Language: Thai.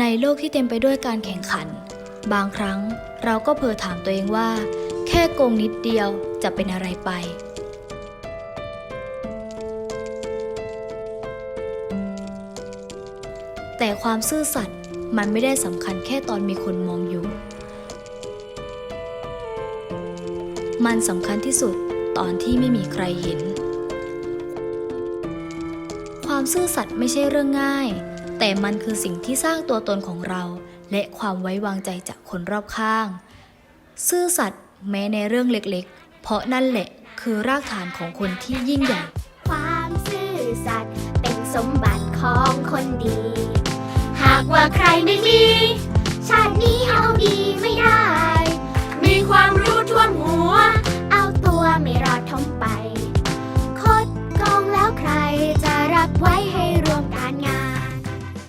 ในโลกที่เต็มไปด้วยการแข่งขัน บางครั้งเราก็เผลอถามตัวเองว่า แค่โกงนิดเดียวจะเป็นอะไรไป แต่ความซื่อสัตย์มันไม่ได้สำคัญแค่ตอนมีคนมองอยู่ มันสำคัญที่สุดตอนที่ไม่มีใครเห็น ความซื่อสัตย์ไม่ใช่เรื่องง่าย แต่มันคือสิ่งที่สร้างตัวตนของเรา และความไว้วางใจจากคนรอบข้าง ซื่อสัตย์แม้ในเรื่องเล็กๆ เพราะนั่นแหละคือรากฐานของคนที่ยิ่งใหญ่ ความซื่อสัตย์เป็นสมบัติของคนดี หากว่าใครไม่มี ชาตินี้เอาดีไม่ได้ มีความรู้ท่วมหัว เอาตัวไม่รอดทมไป คดกองแล้วใครจะรับไว้ให้